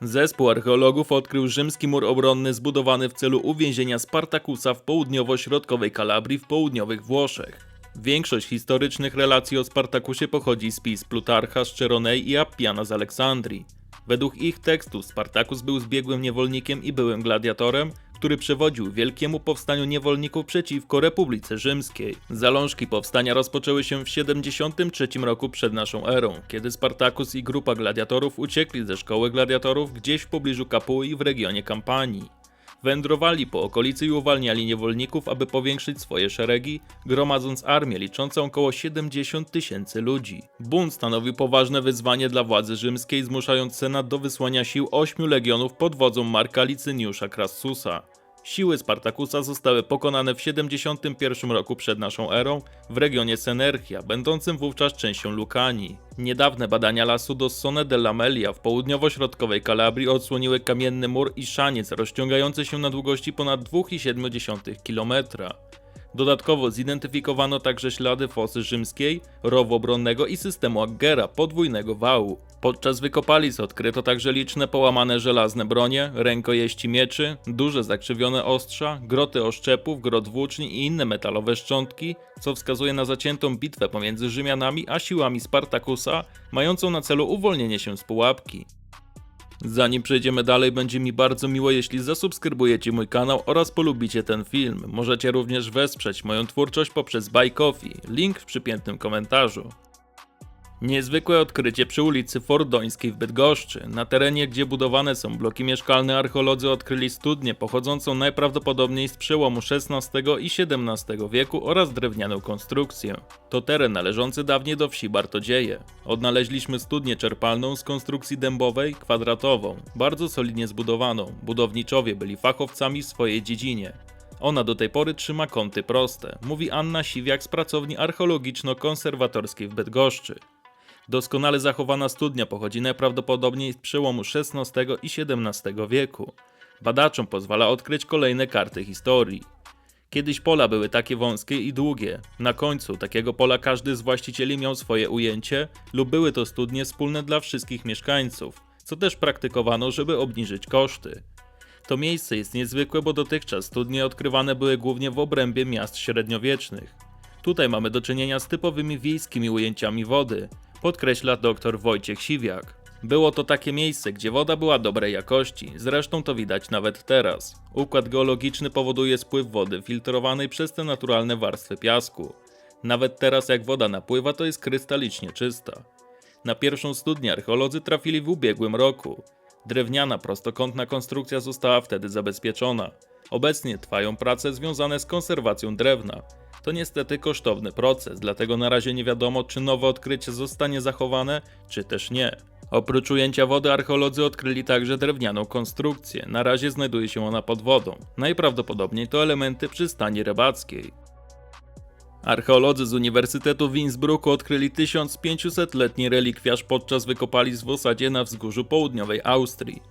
Zespół archeologów odkrył rzymski mur obronny zbudowany w celu uwięzienia Spartakusa w południowo-środkowej Kalabrii w południowych Włoszech. Większość historycznych relacji o Spartakusie pochodzi z pism Plutarcha z Czeronej i Appiana z Aleksandrii. Według ich tekstów Spartakus był zbiegłym niewolnikiem i byłym gladiatorem, który przewodził wielkiemu powstaniu niewolników przeciwko Republice Rzymskiej. Zalążki powstania rozpoczęły się w 73 roku przed naszą erą, kiedy Spartakus i grupa gladiatorów uciekli ze szkoły gladiatorów gdzieś w pobliżu Kapui w regionie Kampanii. Wędrowali po okolicy i uwalniali niewolników, aby powiększyć swoje szeregi, gromadząc armię liczącą około 70 tysięcy ludzi. Bunt stanowił poważne wyzwanie dla władzy rzymskiej, zmuszając Senat do wysłania sił ośmiu legionów pod wodzą Marka Licyniusza Crassusa. Siły Spartakusa zostały pokonane w 71 roku przed naszą erą w regionie Senerchia, będącym wówczas częścią Lukanii. Niedawne badania lasu Dossone della Melia w południowo-środkowej Kalabrii odsłoniły kamienny mur i szaniec rozciągający się na długości ponad 2,7 km. Dodatkowo zidentyfikowano także ślady fosy rzymskiej, rowu obronnego i systemu Aggera, podwójnego wału. Podczas wykopalisk odkryto także liczne połamane żelazne bronie, rękojeści mieczy, duże zakrzywione ostrza, groty oszczepów, grot włóczni i inne metalowe szczątki, co wskazuje na zaciętą bitwę pomiędzy Rzymianami a siłami Spartakusa, mającą na celu uwolnienie się z pułapki. Zanim przejdziemy dalej, będzie mi bardzo miło, jeśli zasubskrybujecie mój kanał oraz polubicie ten film. Możecie również wesprzeć moją twórczość poprzez Buy Coffee, link w przypiętym komentarzu. Niezwykłe odkrycie przy ulicy Fordońskiej w Bydgoszczy. Na terenie, gdzie budowane są bloki mieszkalne, archeolodzy odkryli studnię pochodzącą najprawdopodobniej z przełomu XVI i XVII wieku oraz drewnianą konstrukcję. To teren należący dawniej do wsi Bartodzieje. Odnaleźliśmy studnię czerpalną z konstrukcji dębowej, kwadratową, bardzo solidnie zbudowaną. Budowniczowie byli fachowcami w swojej dziedzinie. Ona do tej pory trzyma kąty proste, mówi Anna Siwiak z pracowni archeologiczno-konserwatorskiej w Bydgoszczy. Doskonale zachowana studnia pochodzi najprawdopodobniej z przełomu XVI i XVII wieku. Badaczom pozwala odkryć kolejne karty historii. Kiedyś pola były takie wąskie i długie. Na końcu takiego pola każdy z właścicieli miał swoje ujęcie, lub były to studnie wspólne dla wszystkich mieszkańców, co też praktykowano, żeby obniżyć koszty. To miejsce jest niezwykłe, bo dotychczas studnie odkrywane były głównie w obrębie miast średniowiecznych. Tutaj mamy do czynienia z typowymi wiejskimi ujęciami wody, podkreśla dr Wojciech Siwiak. Było to takie miejsce, gdzie woda była dobrej jakości, zresztą to widać nawet teraz. Układ geologiczny powoduje spływ wody filtrowanej przez te naturalne warstwy piasku. Nawet teraz jak woda napływa, to jest krystalicznie czysta. Na pierwszą studnię archeolodzy trafili w ubiegłym roku. Drewniana, prostokątna konstrukcja została wtedy zabezpieczona. Obecnie trwają prace związane z konserwacją drewna. To niestety kosztowny proces, dlatego na razie nie wiadomo, czy nowe odkrycie zostanie zachowane, czy też nie. Oprócz ujęcia wody archeolodzy odkryli także drewnianą konstrukcję. Na razie znajduje się ona pod wodą. Najprawdopodobniej to elementy przystani rybackiej. Archeolodzy z Uniwersytetu w Innsbrucku odkryli 1500-letni relikwiarz podczas wykopalisk w osadzie na wzgórzu południowej Austrii.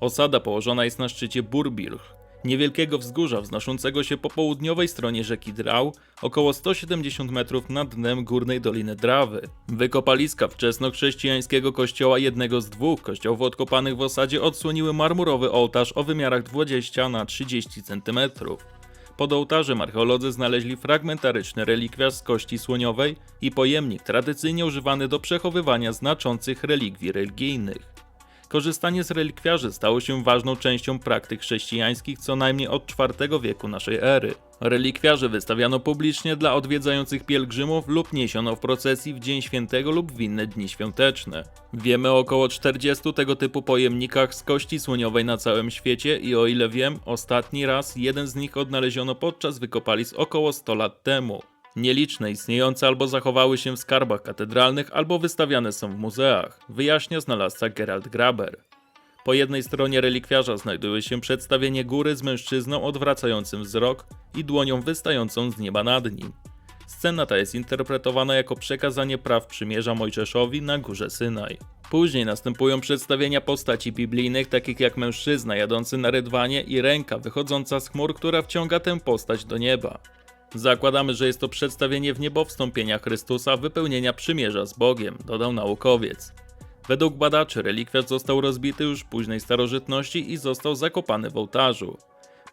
Osada położona jest na szczycie Burbilch, niewielkiego wzgórza wznoszącego się po południowej stronie rzeki Drau, około 170 metrów nad dnem górnej Doliny Drawy. Wykopaliska wczesnochrześcijańskiego kościoła, jednego z dwóch kościołów odkopanych w osadzie, odsłoniły marmurowy ołtarz o wymiarach 20 na 30 cm. Pod ołtarzem archeolodzy znaleźli fragmentaryczny relikwiarz z kości słoniowej i pojemnik tradycyjnie używany do przechowywania znaczących relikwii religijnych. Korzystanie z relikwiarzy stało się ważną częścią praktyk chrześcijańskich co najmniej od IV wieku naszej ery. Relikwiarze wystawiano publicznie dla odwiedzających pielgrzymów lub niesiono w procesji w Dzień Świętego lub w inne dni świąteczne. Wiemy o około 40 tego typu pojemnikach z kości słoniowej na całym świecie i o ile wiem, ostatni raz jeden z nich odnaleziono podczas wykopalisk około 100 lat temu. Nieliczne istniejące albo zachowały się w skarbach katedralnych, albo wystawiane są w muzeach, wyjaśnia znalazca Gerald Graber. Po jednej stronie relikwiarza znajduje się przedstawienie góry z mężczyzną odwracającym wzrok i dłonią wystającą z nieba nad nim. Scena ta jest interpretowana jako przekazanie praw przymierza Mojżeszowi na górze Synaj. Później następują przedstawienia postaci biblijnych, takich jak mężczyzna jadący na rydwanie i ręka wychodząca z chmur, która wciąga tę postać do nieba. Zakładamy, że jest to przedstawienie w niebo wstąpienia Chrystusa, wypełnienia przymierza z Bogiem, dodał naukowiec. Według badaczy relikwiat został rozbity już w późnej starożytności i został zakopany w ołtarzu.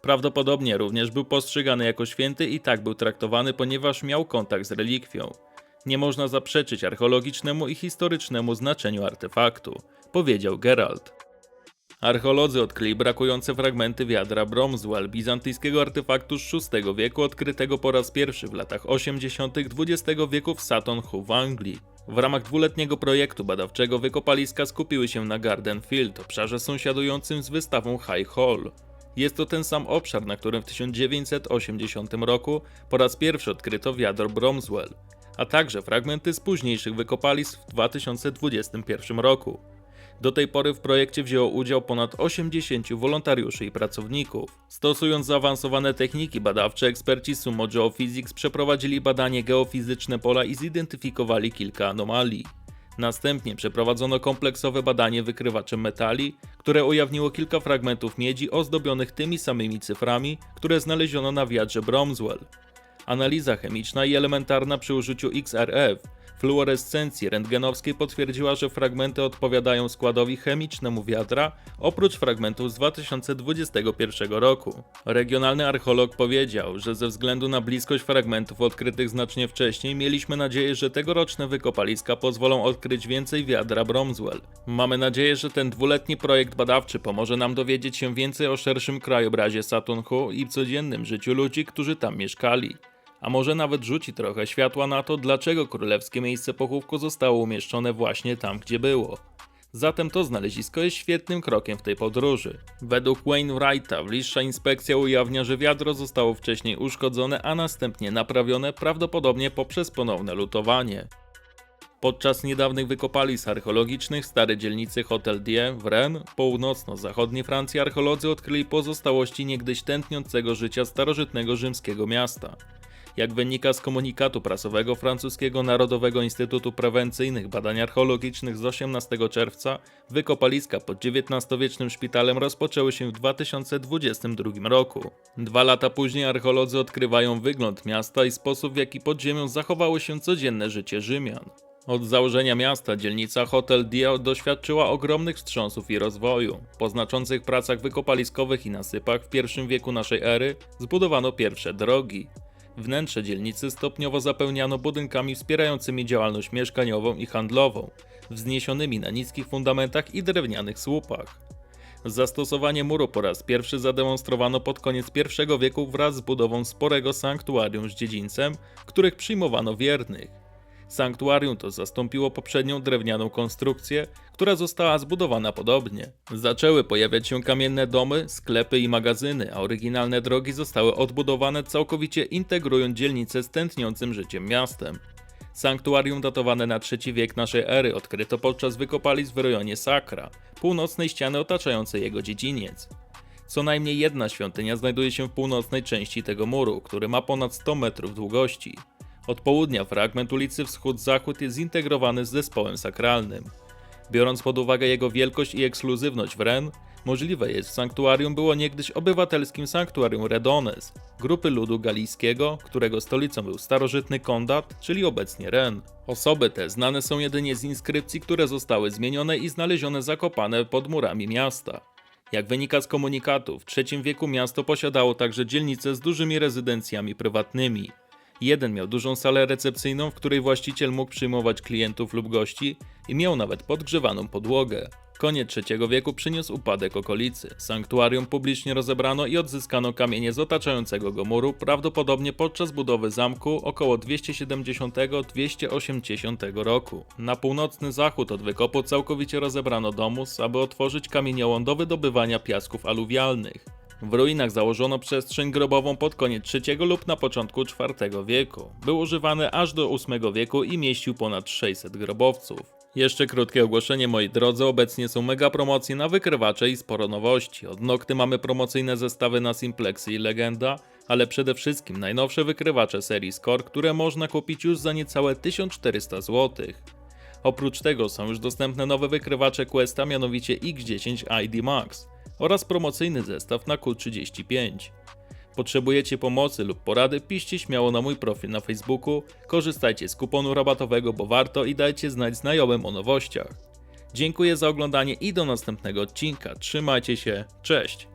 Prawdopodobnie również był postrzegany jako święty i tak był traktowany, ponieważ miał kontakt z relikwią. Nie można zaprzeczyć archeologicznemu i historycznemu znaczeniu artefaktu, powiedział Geralt. Archeolodzy odkryli brakujące fragmenty wiadra Bromswell, bizantyjskiego artefaktu z VI wieku odkrytego po raz pierwszy w latach 80. XX wieku w Sutton Hoo w Anglii. W ramach dwuletniego projektu badawczego wykopaliska skupiły się na Garden Field, obszarze sąsiadującym z wystawą High Hall. Jest to ten sam obszar, na którym w 1980 roku po raz pierwszy odkryto wiadro Bromswell, a także fragmenty z późniejszych wykopalisk w 2021 roku. Do tej pory w projekcie wzięło udział ponad 80 wolontariuszy i pracowników. Stosując zaawansowane techniki badawcze, eksperci Sumo Geophysics przeprowadzili badanie geofizyczne pola i zidentyfikowali kilka anomalii. Następnie przeprowadzono kompleksowe badanie wykrywaczem metali, które ujawniło kilka fragmentów miedzi ozdobionych tymi samymi cyframi, które znaleziono na wiadrze Bromswell. Analiza chemiczna i elementarna przy użyciu XRF fluorescencji rentgenowskiej potwierdziła, że fragmenty odpowiadają składowi chemicznemu wiadra, oprócz fragmentów z 2021 roku. Regionalny archeolog powiedział, że ze względu na bliskość fragmentów odkrytych znacznie wcześniej, mieliśmy nadzieję, że tegoroczne wykopaliska pozwolą odkryć więcej wiadra Bromswell. Mamy nadzieję, że ten dwuletni projekt badawczy pomoże nam dowiedzieć się więcej o szerszym krajobrazie Saturn Hoo i codziennym życiu ludzi, którzy tam mieszkali a może nawet rzuci trochę światła na to, dlaczego królewskie miejsce pochówku zostało umieszczone właśnie tam, gdzie było. Zatem to znalezisko jest świetnym krokiem w tej podróży. Według Wainwrighta bliższa inspekcja ujawnia, że wiadro zostało wcześniej uszkodzone, a następnie naprawione prawdopodobnie poprzez ponowne lutowanie. Podczas niedawnych wykopalisk archeologicznych w starej dzielnicy Hotel Dieu w Rennes, północno-zachodniej Francji, archeolodzy odkryli pozostałości niegdyś tętniącego życia starożytnego rzymskiego miasta. Jak wynika z komunikatu prasowego francuskiego Narodowego Instytutu Prewencyjnych Badań Archeologicznych z 18 czerwca, wykopaliska pod XIX-wiecznym szpitalem rozpoczęły się w 2022 roku. Dwa lata później archeolodzy odkrywają wygląd miasta i sposób w jaki pod ziemią zachowało się codzienne życie Rzymian. Od założenia miasta dzielnica Hotel Dio doświadczyła ogromnych wstrząsów i rozwoju. Po znaczących pracach wykopaliskowych i nasypach w I wieku naszej ery zbudowano pierwsze drogi. Wnętrze dzielnicy stopniowo zapełniano budynkami wspierającymi działalność mieszkaniową i handlową, wzniesionymi na niskich fundamentach i drewnianych słupach. Zastosowanie muru po raz pierwszy zademonstrowano pod koniec I wieku wraz z budową sporego sanktuarium z dziedzińcem, których przyjmowano wiernych. Sanktuarium to zastąpiło poprzednią drewnianą konstrukcję, która została zbudowana podobnie. Zaczęły pojawiać się kamienne domy, sklepy i magazyny, a oryginalne drogi zostały odbudowane całkowicie integrując dzielnicę z tętniącym życiem miastem. Sanktuarium datowane na III wiek naszej ery odkryto podczas wykopalisk w rejonie Sakra, północnej ściany otaczającej jego dziedziniec. Co najmniej jedna świątynia znajduje się w północnej części tego muru, który ma ponad 100 metrów długości. Od południa fragment ulicy Wschód-Zachód jest zintegrowany z zespołem sakralnym. Biorąc pod uwagę jego wielkość i ekskluzywność w Ren, możliwe jest w sanktuarium było niegdyś obywatelskim sanktuarium Redones, grupy ludu galijskiego, którego stolicą był starożytny Kondat, czyli obecnie Ren. Osoby te znane są jedynie z inskrypcji, które zostały zmienione i znalezione zakopane pod murami miasta. Jak wynika z komunikatu, w III wieku miasto posiadało także dzielnice z dużymi rezydencjami prywatnymi. Jeden miał dużą salę recepcyjną, w której właściciel mógł przyjmować klientów lub gości i miał nawet podgrzewaną podłogę. Koniec III wieku przyniósł upadek okolicy. Sanktuarium publicznie rozebrano i odzyskano kamienie z otaczającego go muru, prawdopodobnie podczas budowy zamku około 270-280 roku. Na północny zachód od wykopu całkowicie rozebrano domus, aby otworzyć kamieniołom do wydobywania piasków aluwialnych. W ruinach założono przestrzeń grobową pod koniec III lub na początku IV wieku. Był używany aż do VIII wieku i mieścił ponad 600 grobowców. Jeszcze krótkie ogłoszenie, moi drodzy, obecnie są mega promocje na wykrywacze i sporo nowości. Od Nokty mamy promocyjne zestawy na Simplexy i Legenda, ale przede wszystkim najnowsze wykrywacze serii Score, które można kupić już za niecałe 1400 zł. Oprócz tego są już dostępne nowe wykrywacze Questa, mianowicie X10 ID Max oraz promocyjny zestaw na Q35. Potrzebujecie pomocy lub porady? Piszcie śmiało na mój profil na Facebooku, korzystajcie z kuponu rabatowego, bo warto i dajcie znać znajomym o nowościach. Dziękuję za oglądanie i do następnego odcinka. Trzymajcie się, cześć!